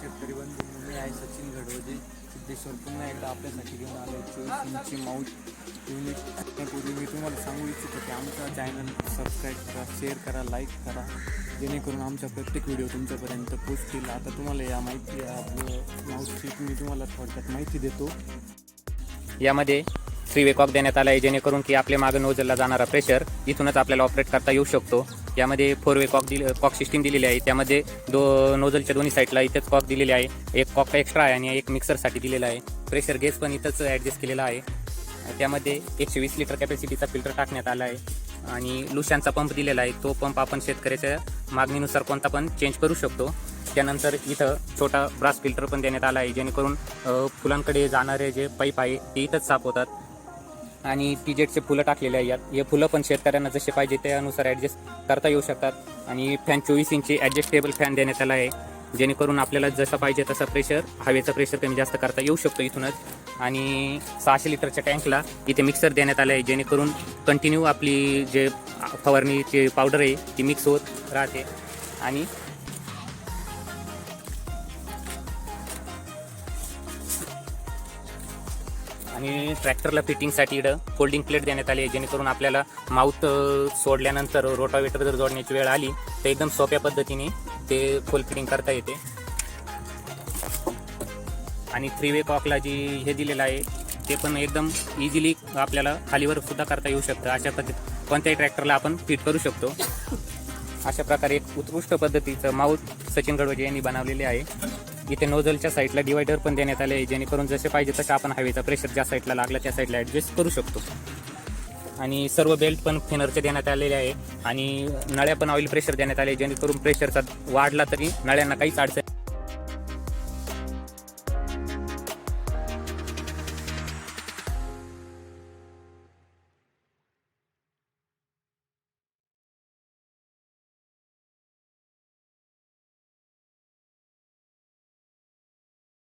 शेतकरी बंधू मी आहे सचिन घडवजे सिद्धेश्वर पुन्हा एकदा आपल्यासाठी घेऊन आलो चोवीस इंची माऊथ पूर्वी त्यापूर्वी मी तुम्हाला सांगू इच्छितो की आमचा चॅनल सबस्क्राईब करा शेअर करा लाईक करा. जेणेकरून आमच्या प्रत्येक व्हिडिओ तुमच्यापर्यंत पोचतील आता तुम्हाला या माहिती माऊथची मी तुम्हाला थोडक्यात माहिती देतो. यामध्ये थ्री वे कॉक देण्यात आला आहे जेणेकरून की आपल्या मागं नोजलला जाणारा प्रेशर इथूनच आपल्याला ऑपरेट करता येऊ शकतो. यामध्ये फोर वे कॉक दिल कॉक सिस्टीम दिलेली आहे. त्यामध्ये दो नोजलच्या दोन्ही साईडला इथेच कॉक दिलेले आहे. एक कॉक एक्स्ट्रा आहे आणि एक मिक्सरसाठी दिलेला आहे. प्रेशर गेस पण इथंच ॲडजस्ट केलेला आहे. त्यामध्ये एकशे वीस लिटर कॅपॅसिटीचा फिल्टर टाकण्यात आला आहे. आणि लुशांचा पंप दिलेला आहे. तो पंप आपण शेतकऱ्याच्या मागणीनुसार कोणता पण चेंज करू शकतो. त्यानंतर इथं छोटा ब्रास फिल्टर पण देण्यात आला आहे. जेणेकरून फुलांकडे जाणारे जे पाईप आहे ते इथंच साफ होतात. आणि टीजेटचे फुलं टाकलेले आहेत. यात हे फुलं पण शेतकऱ्यांना जसे पाहिजे त्यानुसार ॲडजस्ट करता येऊ शकतात. आणि फॅन चोवीस इंची ॲडजस्टेबल फॅन देण्यात आला आहे. जेणेकरून आपल्याला जसं पाहिजे तसं प्रेशर हवेचं प्रेशर कमी जास्त करता येऊ शकतो इथूनच. आणि सहाशे लिटरच्या टँकला इथे मिक्सर देण्यात आलं आहे. जेणेकरून कंटिन्यू आपली जे फवारणीची पावडर आहे ती मिक्स होत राहते. आणि आणि ट्रॅक्टरला फिटिंगसाठी इकडं फोल्डिंग प्लेट देण्यात आली आहे. जेणेकरून आपल्याला माउथ सोडल्यानंतर रोटावेटर जर जोडण्याची वेळ आली तर एकदम सोप्या पद्धतीने ते फुल फिटिंग करता येते. आणि थ्री वे कॉकला जी हे दिलेलं आहे ते पण एकदम इझिली आपल्याला खालीवर सुद्धा करता येऊ शकतं. अशा पद्धती कोणत्याही ट्रॅक्टरला आपण फिट करू शकतो. अशा प्रकारे एक उत्कृष्ट पद्धतीचं माऊथ सचिन गडवजे यांनी बनवलेले आहे. इथे नोझलच्या साईडला डिवायडर पण देण्यात आले. आहे जेणेकरून जसे पाहिजे तसे आपण हवेचा प्रेशर ज्या साईडला लागला त्या साईडला ॲडजस्ट करू शकतो. आणि सर्व बेल्ट पण फिनरचे देण्यात आलेले आहे. आणि नळ्या पण ऑइल प्रेशर देण्यात आले जेणेकरून प्रेशरचा वाढला तरी नळ्यांना काहीच अडचण